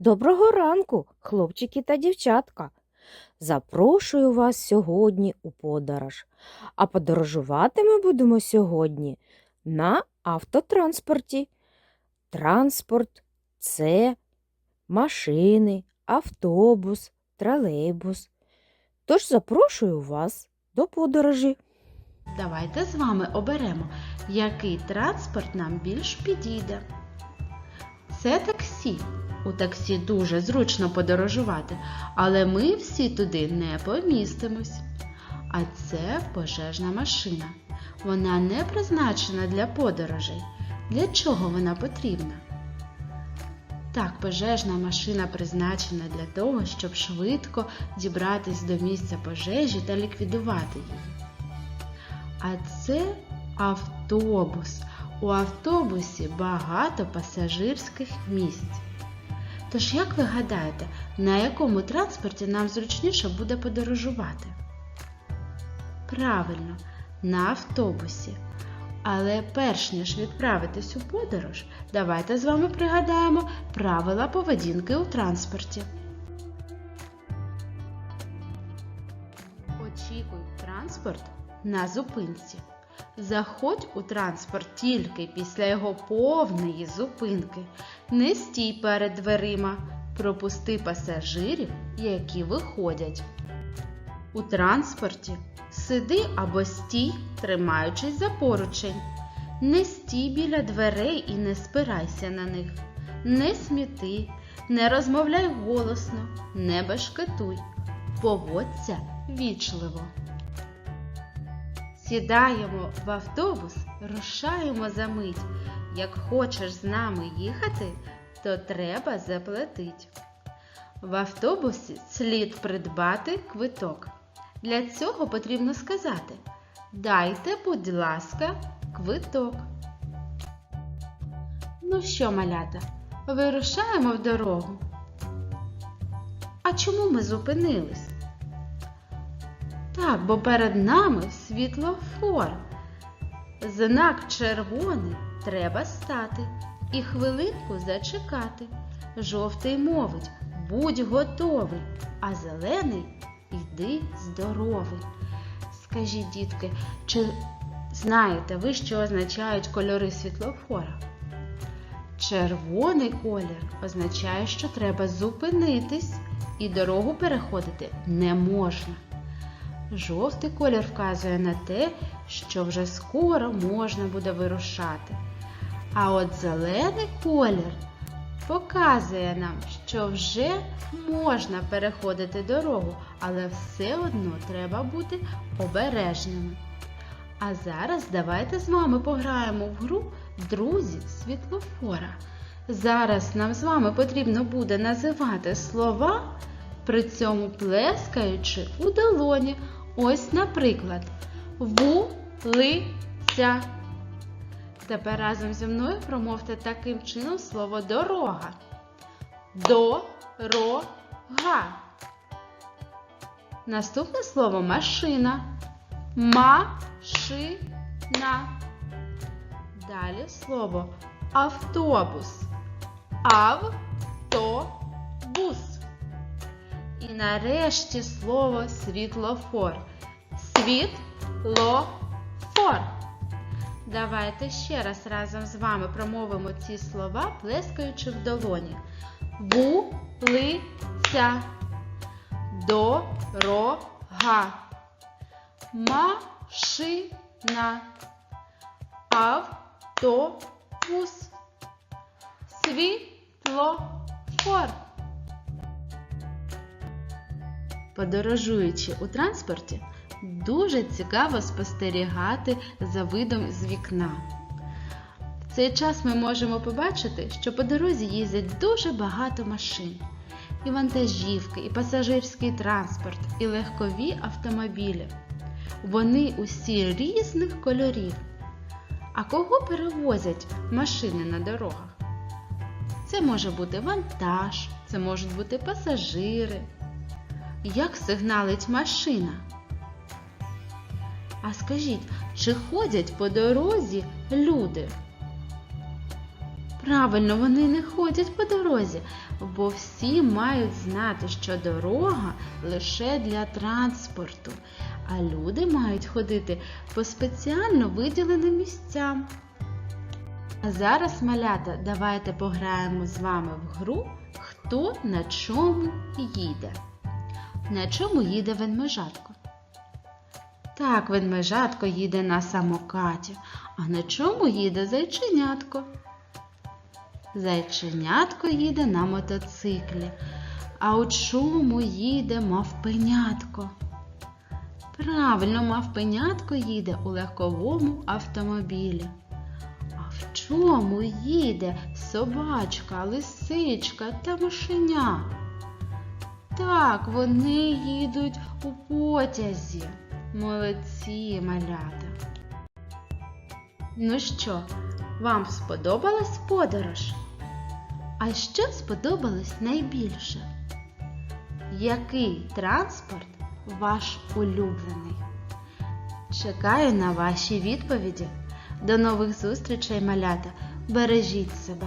Доброго ранку, хлопчики та дівчатка. Запрошую вас сьогодні у подорож. А подорожувати ми будемо сьогодні на автотранспорті. Транспорт це машини, автобус, тролейбус. Тож запрошую вас до подорожі. Давайте з вами оберемо, який транспорт нам більш підійде. Це таксі. У таксі дуже зручно подорожувати, але ми всі туди не помістимось. А це пожежна машина. Вона не призначена для подорожей. Для чого вона потрібна? Так, пожежна машина призначена для того, щоб швидко дібратись до місця пожежі та ліквідувати її. А це автобус. У автобусі багато пасажирських місць. Тож, як ви гадаєте, на якому транспорті нам зручніше буде подорожувати? Правильно, на автобусі. Але перш ніж відправитись у подорож, давайте з вами пригадаємо правила поведінки у транспорті. Очікуй транспорт на зупинці. Заходь у транспорт тільки після його повної зупинки. Не стій перед дверима. Пропусти пасажирів, які виходять. У транспорті сиди або стій, тримаючись за поручень. Не стій біля дверей і не спирайся на них. Не сміти, не розмовляй голосно, не бешкетуй. Поводься вічливо. Сідаємо в автобус, рушаємо за мить. Як хочеш з нами їхати, то треба заплатить. В автобусі слід придбати квиток. Для цього потрібно сказати Дайте, будь ласка, квиток. Ну що, малята, вирушаємо в дорогу. А чому ми зупинились? Так, бо перед нами світлофор. Знак червоний треба стати і хвилинку зачекати. Жовтий мовить будь готовий, а зелений йди здоровий. Скажіть, дітки, чи знаєте ви, що означають кольори світлофора? Червоний колір означає, що треба зупинитись і дорогу переходити не можна. Жовтий колір вказує на те, що вже скоро можна буде вирушати. А от зелений колір показує нам, що вже можна переходити дорогу, але все одно треба бути обережними. А зараз давайте з вами пограємо в гру Друзі світлофора. Зараз нам з вами потрібно буде називати слова, при цьому плескаючи у долоні. Ось, наприклад, вулиця. Тепер разом зі мною промовте таким чином слово дорога. Дорога. Наступне слово машина. Машина. Далі слово автобус. Автобус. Нарешті слово світлофор. Світлофор. Давайте ще раз разом з вами промовимо ці слова, плескаючи в долоні. Вулиця. Дорога. Машина. Автобус. Світлофор. Подорожуючи у транспорті, дуже цікаво спостерігати за видом з вікна. В цей час ми можемо побачити, що по дорозі їздять дуже багато машин. І вантажівки, і пасажирський транспорт, і легкові автомобілі. Вони усі різних кольорів. А кого перевозять машини на дорогах? Це може бути вантаж, це можуть бути пасажири. Як сигналить машина? А скажіть, чи ходять по дорозі люди? Правильно, вони не ходять по дорозі. бо всі мають знати, що дорога лише для транспорту, а люди мають ходити по спеціально виділеним місцям. А зараз, малята, давайте пограємо з вами в гру Хто на чому їде. На чому їде ведмежатко? Так, ведмежатко їде на самокаті. А на чому їде зайченятко? Зайченятко їде на мотоциклі. А у чому їде мавпенятко? Правильно, мавпенятко їде у легковому автомобілі. А в чому їде собачка, лисичка та мишеня? Так, вони їдуть у потязі. Молодці, малята. Ну що, вам сподобалась подорож? А що сподобалось найбільше? Який транспорт ваш улюблений? Чекаю на ваші відповіді. До нових зустрічей, малята. Бережіть себе.